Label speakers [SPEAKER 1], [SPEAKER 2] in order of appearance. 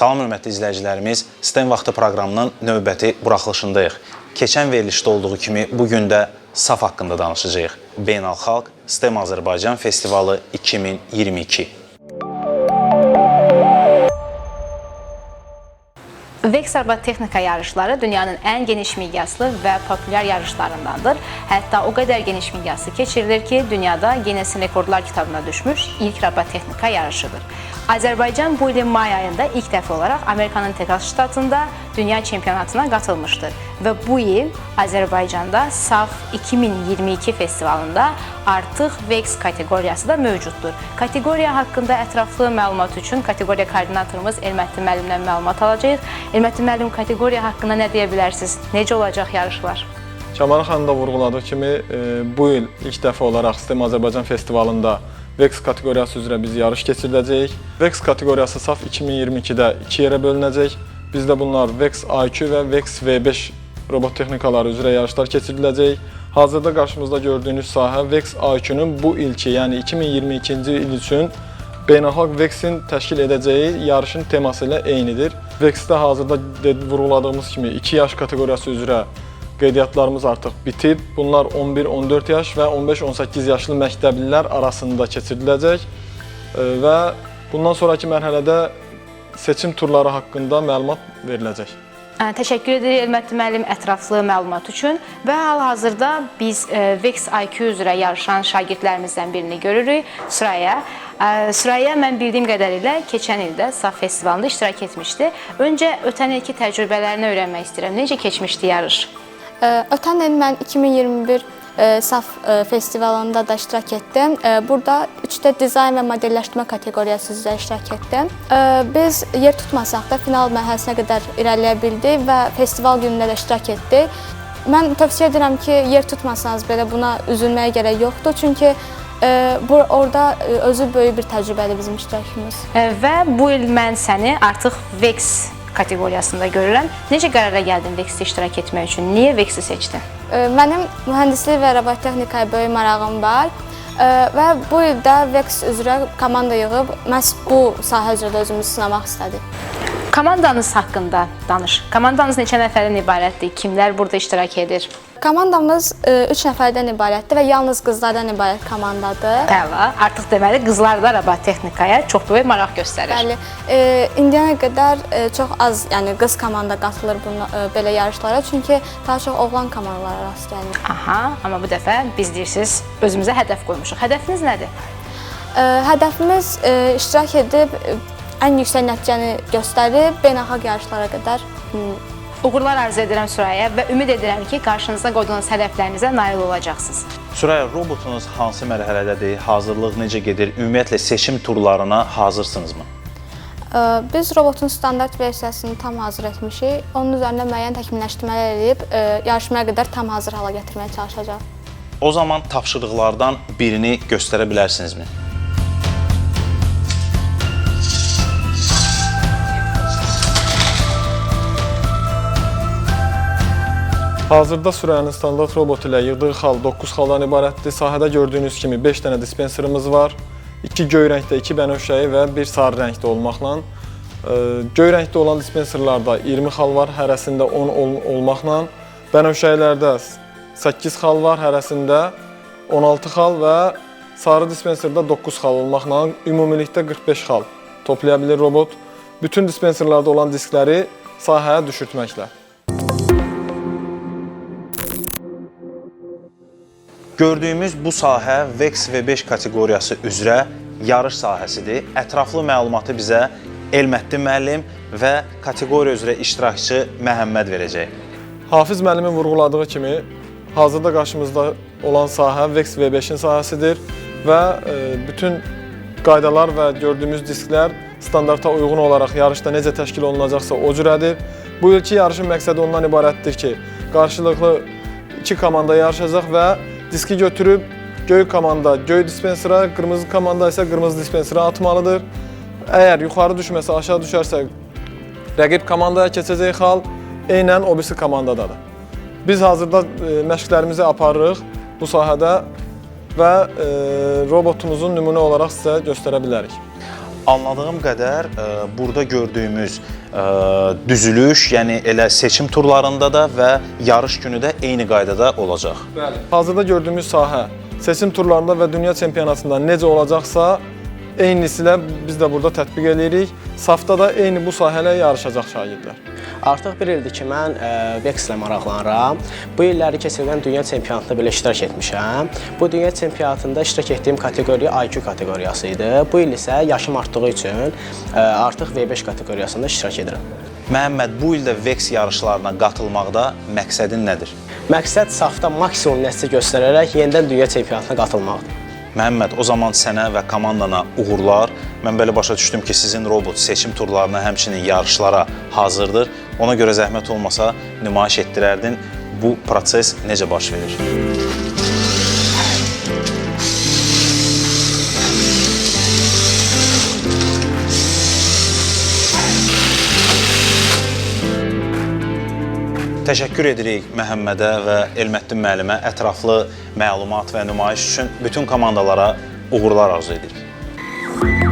[SPEAKER 1] Salam hörmətli izləyicilərimiz, STEM vaxtı proqramının növbəti buraxılışındayıq. Keçən verilişdə olduğu kimi bu gün də SAF haqqında danışacağıq. Beynəlxalq STEM Azərbaycan Festivalı 2022.
[SPEAKER 2] Vex Arbat Texnika yarışları dünyanın ən geniş miqyaslı və populyar yarışlarındandır. Hətta o qədər geniş miqyaslı keçirilir ki, dünyada Guinness Rekordlar kitabına düşmüş ilk robot texnika yarışıdır. Azərbaycan bu ilin may ayında ilk dəfə olaraq Amerikanın Texas ştatında dünya çempionatına qatılmışdır və bu il Azərbaycanda SAF 2022 festivalında artıq Vex kateqoriyası da mövcuddur. Kateqoriya haqqında ətraflı məlumat üçün kateqoriya koordinatorumuz Elmətli müəllimdən məlumat alacağıq. Elmətli müəllim kateqoriya haqqında nə deyə bilərsiniz? Necə olacaq yarışlar?
[SPEAKER 3] Kəmal xanım da vurğuladığı kimi e, bu il ilk dəfə olaraq STEM Azərbaycan festivalında VEX kateqoriyası üzrə biz yarış keçiriləcəyik. VEX kateqoriyası SAF 2022-də 2 yerə. Bizdə bunlar VEX IQ və VEX V5 robot texnikaları üzrə yarışlar keçiriləcək. Hazırda qarşımızda gördüyünüz sahə VEX IQ-nun bu ilki, yəni 2022-ci il üçün beynəlxalq VEX-in təşkil edəcəyi yarışın teması ilə eynidir. VEX-də hazırda vurğuladığımız kimi 2 yaş kateqoriyası üzrə qeydiyyatlarımız artıq bitib. Bunlar 11-14 yaş və 15-18 yaşlı məktəblilər arasında keçiriləcək və bundan sonraki mərhələdə seçim turları haqqında məlumat veriləcək.
[SPEAKER 2] Təşəkkür edirik Elmətli müəllim ətraflı məlumat üçün və hal-hazırda biz Vex IQ üzrə yarışan şagirdlərimizdən birini görürük, Süraya. Süraya mən bildiyim qədərilə keçən ildə SAF festivalında iştirak etmişdi. Öncə ötən ilki təcrübələrini öyrənmək istəyirəm. Necə keçmişdi yarış?
[SPEAKER 4] Ötən il mən 2021 ə, SAF ə, festivalında da iştirak etdim. Ə, Burada 3D dizayn və modelləşdirmə kateqoriyası üzrə iştirak etdim. Biz yer tutmasaq da final mərhələsinə qədər irəliləyə bildik və festival günündə də iştirak etdik. Mən tövsiyə edirəm ki, yer tutmasanız belə buna üzülməyə gərək yoxdur, çünki ə, bu orada özü böyük bir təcrübədir bizim iştirakımız.
[SPEAKER 2] Və bu il mən səni artıq Vex kateqoriyasında görürəm. Necə qərara gəldin Vex-də iştirak etmək üçün? Niyə Vex-i seçdin?
[SPEAKER 4] Mənim mühəndislik və robotexnikaya böyük marağım var Ə, və bu il də Vex üzrə komanda yığıb məhz bu sahə üzrə özümüzü sınamaq istədik.
[SPEAKER 2] Komandanız haqqında danış. Komandanız neçə nəfərdən ibarətdir? Kimlər burada iştirak edir?
[SPEAKER 4] Komandamız 3 nəfərdən ibarətdir və yalnız qızlardan ibarət komandadır.
[SPEAKER 2] Əla. Artıq deməli qızlar da robot texnikaya çox böyük maraq göstərir.
[SPEAKER 4] Bəli, e, indiyənə qədər e, çox az, yəni qız komanda qatılır buna e, belə yarışlara, çünki daha çox oğlan komandalara rast gəlinir.
[SPEAKER 2] Aha, amma bu dəfə biz deyirsiniz özümüzə hədəf qoymuşuq. Hədəfiniz nədir?
[SPEAKER 4] Ə, Hədəfimiz ə, iştirak edib ə, ən yüksək nəticəni göstərib beynəlxalq yarışlara qədər hı,
[SPEAKER 2] Uğurlar arzu edirəm Sürəyə və ümid edirəm ki, qarşınızda qoyduğunuz hədəflərinizə nail olacaqsınız.
[SPEAKER 1] Sürəya, robotunuz hansı mərhələdədir? Hazırlıq necə gedir? Ümumiyyətlə seçim turlarına hazırsınızmı?
[SPEAKER 4] Biz robotun standart versiyasını tam hazır etmişik. Onun üzərində müəyyən təkmilləşdirmələr edib yarışmaya qədər tam hazır hala gətirməyə çalışacağıq.
[SPEAKER 1] O zaman tapşırıqlardan birini göstərə bilərsinizmi?
[SPEAKER 3] Hazırda sürənin standart robot ilə yığdığı xal 9 xaldan ibarətdir. Sahədə gördüyünüz kimi 5 dənə dispenserimiz var. 2 göy rəngdə, 2 bənövşəyi və 1 sarı rəngdə olmaqla. Ə, Göy rəngdə olan dispenserlarda 20 xal var, hərəsində 10 ol olmaqla. Bənövşəyilərdə 8 xal var, hərəsində 16 xal və sarı dispenserdə 9 xal olmaqla ümumilikdə 45 xal toplaya bilir robot. Bütün dispenserlarda olan diskləri sahəyə düşürtməklə.
[SPEAKER 1] Gördüyümüz bu sahə VEX V5 kateqoriyası üzrə yarış sahəsidir. Ətraflı məlumatı bizə Elmətli müəllim və kateqoriya üzrə iştirakçı Məhəmməd verəcək.
[SPEAKER 3] Hafiz müəllimin vurğuladığı kimi, hazırda qarşımızda olan sahə VEX V5-in sahəsidir və e, bütün qaydalar və gördüyümüz disklər standarta uyğun olaraq yarışda necə təşkil olunacaqsa o cürədir. Bu ilki yarışın məqsədi ondan ibarətdir ki, qarşılıqlı iki komanda yarışacaq və diski götürüb göy komanda göy dispensera, qırmızı komanda isə qırmızı dispensera atmalıdır. Əgər yuxarı düşməsə, aşağı düşərsə rəqib komandaya keçəcək xal eynən o birisi komandadadır. Biz hazırda e, məşqlərimizi aparırıq bu sahədə və e, robotumuzun nümunə olaraq sizə göstərə bilərik.
[SPEAKER 1] Anladığım qədər ə, burada gördüyümüz ə, düzülüş, yəni elə seçim turlarında da və yarış günü də eyni qaydada olacaq.
[SPEAKER 3] Bəli. Hazırda gördüyümüz sahə seçim turlarında və dünya çempionatında necə olacaqsa, eynisilə biz də burada tətbiq eləyirik. Safda da eyni bu sahələ yarışacaq şagirdlər.
[SPEAKER 5] Artıq bir ildir ki, mən e, Vex ilə maraqlanıram. Bu illəri keçirilən dünya çempionatında belə iştirak etmişəm. Bu dünya çempionatında iştirak etdiyim kateqoriya IQ kateqoriyası idi. Bu il isə yaşım artdığı üçün e, artıq V5 kateqoriyasında iştirak edirəm.
[SPEAKER 1] Məhəmməd, bu ildə Vex yarışlarına qatılmaqda məqsədin nədir?
[SPEAKER 5] Məqsəd safda maksimum nəticə göstərərək yenidən dünya çempionatına qatılmaqdır.
[SPEAKER 1] Məhəmməd, o zaman sənə və komandana uğurlar. Mən belə başa düşdüm ki, sizin robot seçim turlarına, həmçinin yarışlara hazırdır. Ona görə zəhmət olmasa nümayiş etdirərdin. Bu proses necə baş verir? Təşəkkür edirik Məhəmmədə və Elmətdin müəllimə ətraflı məlumat və nümayiş üçün bütün komandalara uğurlar arzu edirik.